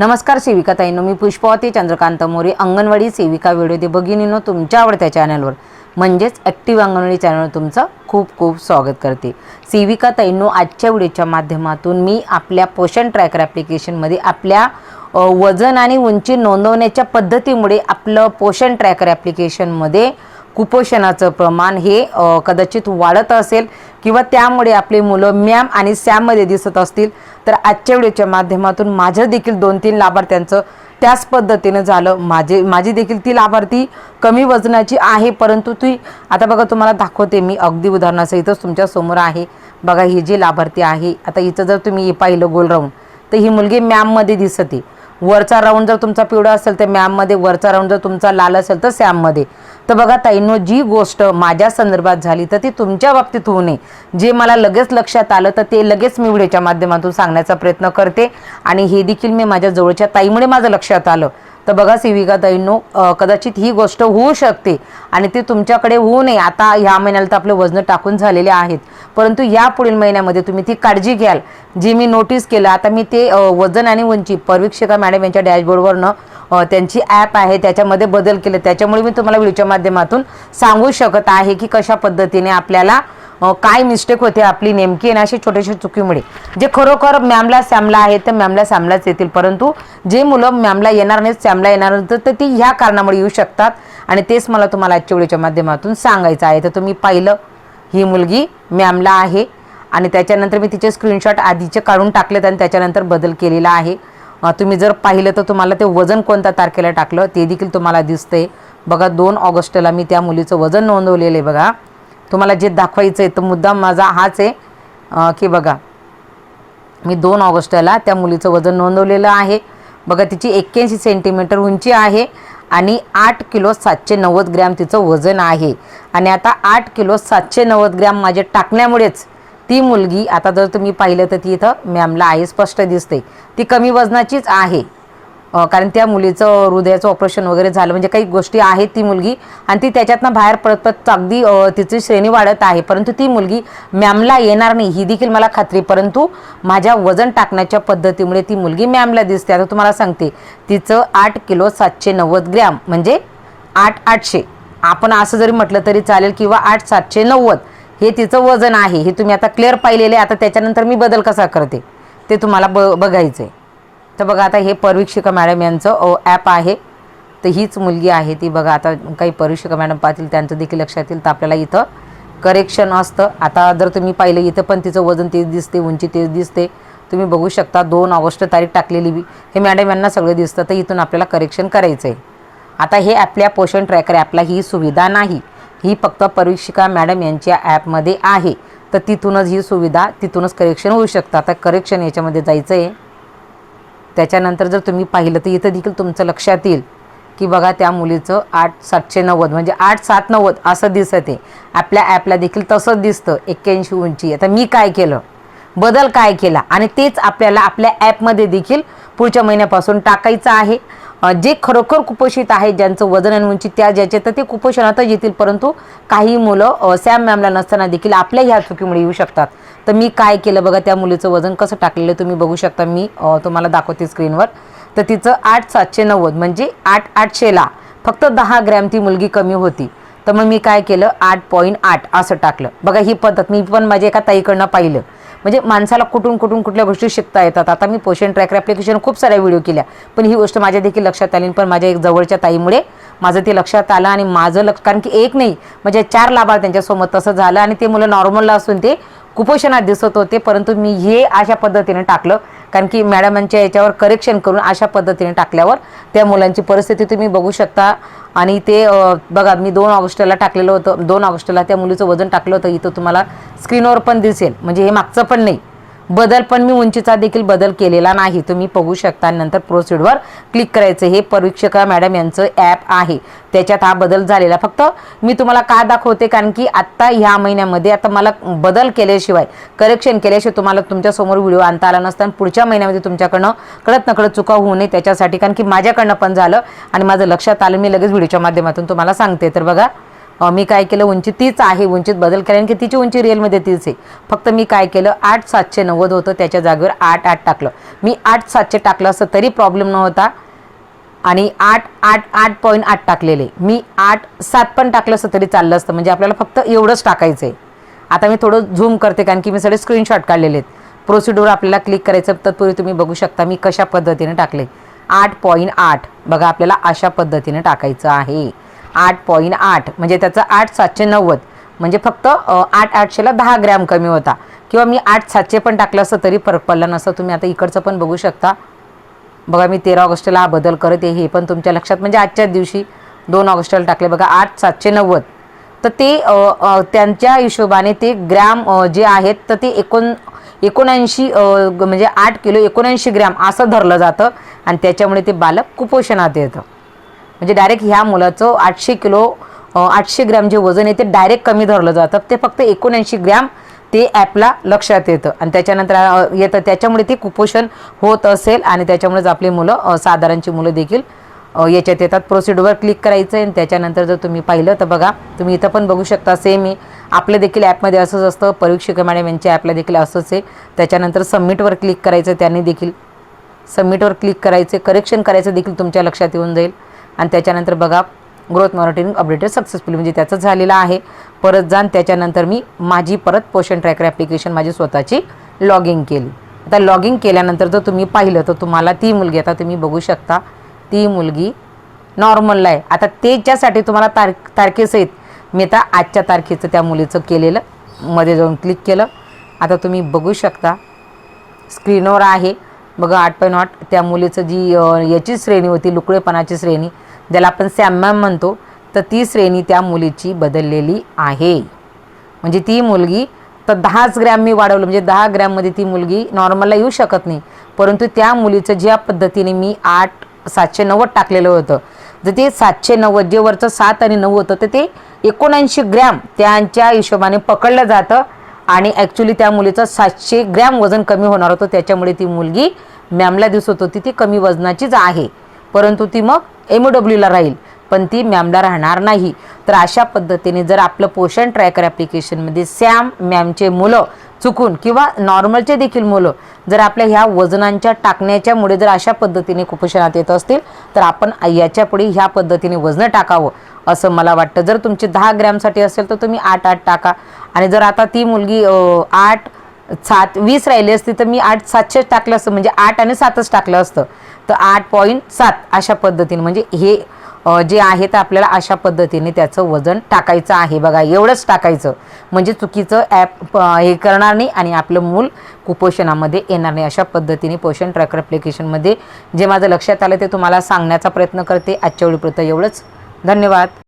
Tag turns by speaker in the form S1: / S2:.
S1: नमस्कार सेविका ताईंनो मी पुष्पावती चंद्रकांत मोरे अंगणवाडी सेविका व्हिडिओ दे भगिनीनो तुमच्या आवडत्या चॅनलवर. म्हणजेच ॲक्टिव्ह अंगणवाडी चॅनलवर तुमचं खूप खूप स्वागत करते. सेविका ताईंनो आजच्या व्हिडिओच्या माध्यमातून मी आपल्या पोषण ट्रॅकर ॲप्लिकेशनमध्ये आपल्या वजन आणि उंची नोंदवण्याच्या पद्धतीमुळे आपलं पोषण ट्रॅकर ॲप्लिकेशनमध्ये कुपोषणाचं प्रमाण हे कदाचित वाढत असेल. किंवा त्यामुळे आपली मुलं मॅम आणि सॅममध्ये दिसत असतील तर आजच्या व्हिडिओच्या माध्यमातून माझं देखील दोन तीन लाभार्थ्यांचं त्याच पद्धतीनं झालं. माझे माझी देखील ती लाभार्थी कमी वजनाची आहे परंतु ती आता बघा तुम्हाला दाखवते मी अगदी उदाहरणासहितच तुमच्यासमोर आहे. बघा ही जी लाभार्थी आहे आता हिचं जर तुम्ही हे पाहिलं गोल राऊंड तर ही मुलगी मॅममध्ये दिसते. वरचा राऊंड जर तुमचा पिवळा असेल तर मॅममध्ये वरचा राऊंड जर तुमचा लाल असेल तर सॅममध्ये तर बघा ताईंनो जी गोष्ट माझ्या संदर्भात झाली तर ती तुमच्या बाबतीत होऊ नये. जे मला लगेच लक्षात आलं तर ते लगेच मी व्हिडिओच्या माध्यमातून सांगण्याचा प्रयत्न करते. आणि हे देखील मी माझ्या जवळच्या ताईमुळे माझं लक्षात आलं. तर बघा सेविका ताईंनो कदाचित ही गोष्ट होऊ शकते. आणि ती तुमच्याकडे होऊ नये. आता ह्या महिन्याला तर आपले वजन टाकून झालेले आहेत. परंतु या पुढील महिन्यामध्ये तुम्ही ती काळजी घ्याल. जी मी नोटीस केलं आता मी ते वजन आणि उंची परिवीक्षका मॅडम यांच्या डॅशबोर्डवरनं त्यांची ॲप आहे त्याच्यामध्ये बदल केले त्याच्यामुळे मी तुम्हाला व्हिडिओच्या माध्यमातून सांगू शकत आहे की कशा पद्धतीने आपल्याला काय मिस्टेक होते आपली नेमकी आणि अशी छोट्याशा चुकीमुळे जे खरोखर मॅमला सॅमला आहे तर मॅमला सॅमलाच येतील. परंतु जे मुलं मॅमला येणार नाहीत सॅमला येणार नाहीत तर ती ह्या कारणामुळे येऊ शकतात. आणि तेच मला तुम्हाला आजच्या व्हिडिओच्या माध्यमातून सांगायचं आहे. तर तुम्ही पाहिलं ही मुलगी मॅमला आहे. आणि त्याच्यानंतर मी तिचे स्क्रीनशॉट आधीचे काढून टाकलेत आणि त्याच्यानंतर बदल केलेला आहे. तुम्ही जर पाहिलं तर तुम्हाला ते वजन कोणत्या तारखेला टाकलं ते देखील तुम्हाला दिसतंय. बघा दोन ऑगस्टला मी त्या मुलीचं वजन नोंदवलेलं आहे बघा. तुम्हाला जे दाखवायचं आहे तो मुद्दा माझा हाच आहे. की बघा मी दोन ऑगस्टला त्या मुलीचं वजन नोंदवलेलं आहे. बघा तिची एक्क्याऐंशी सेंटीमीटर उंची आहे. आणि आठ किलो सातशे नव्वद ग्रॅम तिचं वजन आहे. आणि आता आठ किलो सातशे नव्वद ग्रॅम माझे टाकण्यामुळेच ती मुलगी आता जर तुम्ही पाहिलं तर ती इथं मॅमला आहे स्पष्ट दिसते. ती कमी वजनाचीच आहे. कारण त्या मुलीचं हृदयाचं ऑपरेशन वगैरे झालं म्हणजे काही गोष्टी आहेत ती मुलगी आणि ती त्याच्यातनं बाहेर पडत पडत अगदी तिची श्रेणी वाढत आहे. परंतु ती मुलगी मॅमला येणार नाही ही देखील मला खात्री. परंतु माझ्या वजन टाकण्याच्या पद्धतीमुळे ती मुलगी मॅमला दिसते. आता तुम्हाला सांगते तिचं आठ किलो सातशे नव्वद ग्रॅम म्हणजे आठ आठशे. आपण असं जरी म्हटलं तरी चालेल किंवा आठ सातशे नव्वद हे तिचं वजन आहे. हे तुम्ही आता क्लिअर पाहिलेले आहे. आता त्याच्यानंतर मी बदल कसा करते? ते तुम्हाला ब बघायचं आहे तर बघा आता हे परीक्षिका मॅडम यांचं ॲप आहे. तर हीच मुलगी आहे ती. बघा आता काही परीक्षिका मॅडम पाहतील त्यांचं देखील लक्षात येईल. तर आपल्याला इथं करेक्शन असतं. आता जर तुम्ही पाहिलं इथं पण तिचं वजन तेच दिसते उंची तेच दिसते. तुम्ही बघू शकता दोन ऑगस्ट तारीख टाकलेली बी. हे मॅडम यांना सगळं दिसतं. तर इथून आपल्याला करेक्शन करायचं आहे आता हे आपल्या पोषण ट्रॅकर ॲपला ही सुविधा नाही. ही फक्त परीक्षिका मॅडम यांच्या ॲपमध्ये आहे. तर तिथूनच ही सुविधा तिथूनच करेक्शन होऊ शकतं. आता करेक्शन याच्यामध्ये जायचं आहे त्याच्यानंतर जर तुम्ही पाहिलं तर इथं देखील तुमचं लक्षात येईल की बघा त्या मुलीचं आठ सातशे नव्वद म्हणजे आठ सात नव्वद असं दिसत. आहे आपल्या ॲपला देखील तसंच दिसतं. एक्क्याऐंशी उंची. आता मी काय केलं? बदल काय केला? आणि तेच आपल्याला आपल्या ॲपमध्ये देखील पुढच्या महिन्यापासून टाकायचं आहे. जे खरोखर कुपोषित आहेत ज्यांचं वजन आणि उंची त्या ज्याचे तर ते कुपोषणातच येतील. परंतु काही मुलं सॅम मॅमला नसताना देखील आपल्या ह्या चुकीमुळे येऊ शकतात. तर मी काय केलं बघा त्या मुलीचं वजन कसं टाकलेलं तुम्ही बघू शकता. मी तुम्हाला दाखवते स्क्रीनवर. तर तिचं आठ सातशे नव्वद म्हणजे आठ आठशेला फक्त दहा ग्रॅम ती मुलगी कमी होती. तर मग मी काय केलं? आठ पॉईंट आठ असं टाकलं. बघा ही पद्धत मी पण माझ्या एका ताईकडनं पाहिलं. म्हणजे माणसाला कुठून कुठून कुठल्या गोष्टी शिकता येतात. आता मी पोषण ट्रॅकर ॲप्लिकेशन खूप साऱ्या व्हिडिओ केल्या. पण ही गोष्ट माझ्या देखील लक्षात आली पण माझ्या एक जवळच्या ताईमुळे माझं ते लक्षात आलं आणि माझं लक्ष कारण की एक नाही म्हणजे चार लाभार्थ्यांच्यासोबत तसं झालं आणि ते मुलं नॉर्मलला असून ते कुपोषणात दिसत होते परंतु मी हे अशा पद्धतीने टाकलं. कारण की मॅडमांच्या याच्यावर करेक्शन करून अशा पद्धतीने टाकल्यावर त्या मुलांची परिस्थिती तुम्ही बघू शकता. आणि ते बघा मी दोन ऑगस्टला टाकलेलं होतं दोन ऑगस्टला त्या मुलीचं वजन टाकलं होतं इथं तुम्हाला स्क्रीनवर पण दिसेल. म्हणजे हे मागचं पण नाही. बदल पण मी उंचीचा देखील बदल केलेला नाही. तुम्ही बघू शकता आणि नंतर प्रोसिडवर क्लिक करायचं. हे परीक्षका मॅडम यांचं ॲप आहे. त्याच्यात हा बदल झालेला. फक्त मी तुम्हाला का दाखवते? कारण की आत्ता ह्या महिन्यामध्ये आता मला बदल केल्याशिवाय करेक्शन केल्याशिवाय तुम्हाला तुमच्यासमोर व्हिडिओ आणता आला नसता आणि पुढच्या महिन्यामध्ये तुमच्याकडनं कळत नकळत चुका होऊ नये त्याच्यासाठी. कारण की माझ्याकडनं पण झालं आणि माझं लक्षात आलं. मी लगेच व्हिडिओच्या माध्यमातून तुम्हाला सांगते. तर बघा मी काय केलं उंची तीच आहे उंचीत बदल केला की तिची उंची रिअलमध्ये तीच आहे. फक्त मी काय केलं आठ सातशे नव्वद होतं त्याच्या जागेवर आठ आठ टाकलं. मी आठ सातशे टाकलं असं तरी प्रॉब्लेम नव्हता. आणि आठ आठ आठ पॉईंट आठ टाकलेले. मी आठ सात पण टाकलं असं तरी चाललं असतं. म्हणजे आपल्याला फक्त एवढंच टाकायचं आहे आता मी थोडं झूम करते कारण की मी सगळे स्क्रीनशॉट काढलेले आहेत. प्रोसिड्यूर आपल्याला क्लिक करायचं तत्पूर्वी तुम्ही बघू शकता मी कशा पद्धतीने टाकले. आठ पॉईंट आठ. बघा आपल्याला अशा पद्धतीने टाकायचं आहे. आठ पॉईंट आठ. म्हणजे त्याचं आठ सातशे नव्वद. म्हणजे फक्त आठ आठशेला दहा ग्रॅम कमी होता. किंवा मी आठ सातशे पण टाकलं असतं तरी फरक पडला नसतं. तुम्ही आता इकडचं पण बघू शकता. बघा मी तेरा ऑगस्टला हा बदल करत आहे. हे पण तुमच्या लक्षात म्हणजे आजच्याच दिवशी दोन ऑगस्टला टाकले. बघा आठ सातशे नव्वद. तर ते त्यांच्या हिशोबाने ते ग्रॅम जे आहेत तर ते एकोण एकोणऐंशी म्हणजे आठ किलो एकोणऐंशी ग्रॅम असं धरलं जातं. आणि त्याच्यामुळे ते बालक कुपोषणात येतं. म्हणजे डायरेक्ट ह्या मुलाचं आठशे किलो आठशे ग्रॅम जे वजन आहे ते डायरेक्ट कमी धरलं जातं. ते फक्त एकोणऐंशी ग्रॅम ते ॲपला लक्षात येतं. आणि त्याच्यानंतर येतं. त्याच्यामुळे ते कुपोषण होत असेल आणि त्याच्यामुळेच आपली मुलं साधारणची मुलं देखील याच्यात येतात. प्रोसिडवर क्लिक करायचं आहे आणि त्याच्यानंतर जर तुम्ही पाहिलं तर बघा तुम्ही इथं पण बघू शकता सेम आहे. आपलं देखील ॲपमध्ये असंच असतं. परीक्षिका मॅडम यांच्या ॲपला देखील असंच आहे. त्याच्यानंतर सबमिटवर क्लिक करायचं त्यांनी देखील सबमिटवर क्लिक करायचे. करेक्शन करायचं देखील तुमच्या लक्षात येऊन जाईल. आणि त्याच्यानंतर बघा ग्रोथ मॉनिटरिंग अपडेटेड सक्सेसफुली म्हणजे त्याचं झालेलं आहे. परत जाण त्याच्यानंतर मी माझी परत पोषण ट्रॅकर ॲप्लिकेशन माझी स्वतःची लॉगिंग केली. आता लॉगिंग केल्यानंतर जर तुम्ही पाहिलं तर तुम्हाला ती मुलगी आता तुम्ही बघू शकता ती मुलगी नॉर्मलला आहे. आता त्याच्यासाठी तुम्हाला तार तारखेसहित मी आता आजच्या तारखेचं त्या मुलीचं केलेलं मध्ये जाऊन क्लिक केलं. आता तुम्ही बघू शकता स्क्रीनवर आहे. बघा आठ पॉईंट आठ त्या मुलीचं जी याची श्रेणी होती लुकळेपणाची श्रेणी ज्याला आपण सॅमॅम म्हणतो तर ती श्रेणी त्या मुलीची बदललेली आहे. म्हणजे ती मुलगी तर दहाच ग्रॅम मी वाढवलं म्हणजे दहा ग्रॅममध्ये ती मुलगी नॉर्मलला येऊ शकत नाही. परंतु त्या मुलीचं ज्या पद्धतीने मी आठ सातशे नव्वद टाकलेलं होतं तर ते सातशे नव्वद जे वरचं सात आणि नऊ होतं तर ते एकोणऐंशी ग्रॅम त्यांच्या हिशोबाने पकडलं जातं. आणि ॲक्च्युली त्या मुलीचं सातशे ग्रॅम वजन कमी होणार होतं. त्याच्यामुळे ती मुलगी मॅमला दिसत होती ती कमी वजनाचीच आहे. परंतु ती मग एम डब्ल्यूला राहील. पण ती मॅमला राहणार नाही. तर अशा पद्धतीने जर आपलं पोषण ट्रॅकर ॲप्लिकेशनमध्ये सॅम मॅमचे मुलं चुकून किंवा नॉर्मलचे देखील मुलं जर आपल्या ह्या वजनांच्या टाकण्याच्यामुळे जर अशा पद्धतीने कुपोषणात येत असतील तर आपण याच्यापुढे ह्या पद्धतीने वजनं टाकावं असं मला वाटतं. जर तुमचे दहा ग्रॅमसाठी असेल तर तुम्ही आठ आठ टाका. आणि जर आता ती मुलगी आठ सात वीस राहिली असती तर मी आठ सातशेच टाकलं असतं. म्हणजे आठ आणि सातच टाकलं असतं. तर आठ पॉईंट सात अशा पद्धतीने. म्हणजे हे जे आहे तर आपल्याला अशा पद्धतीने त्याचं वजन टाकायचं आहे. बघा एवढंच टाकायचं. म्हणजे चुकीचं ॲप हे करणार नाही आणि आपलं मूल कुपोषणामध्ये येणार नाही. अशा पद्धतीने पोषण ट्रॅकर ॲप्लिकेशनमध्ये जे माझं लक्षात आलं ते तुम्हाला सांगण्याचा प्रयत्न करते. आजच्या वेळीपुरतं एवढंच. धन्यवाद.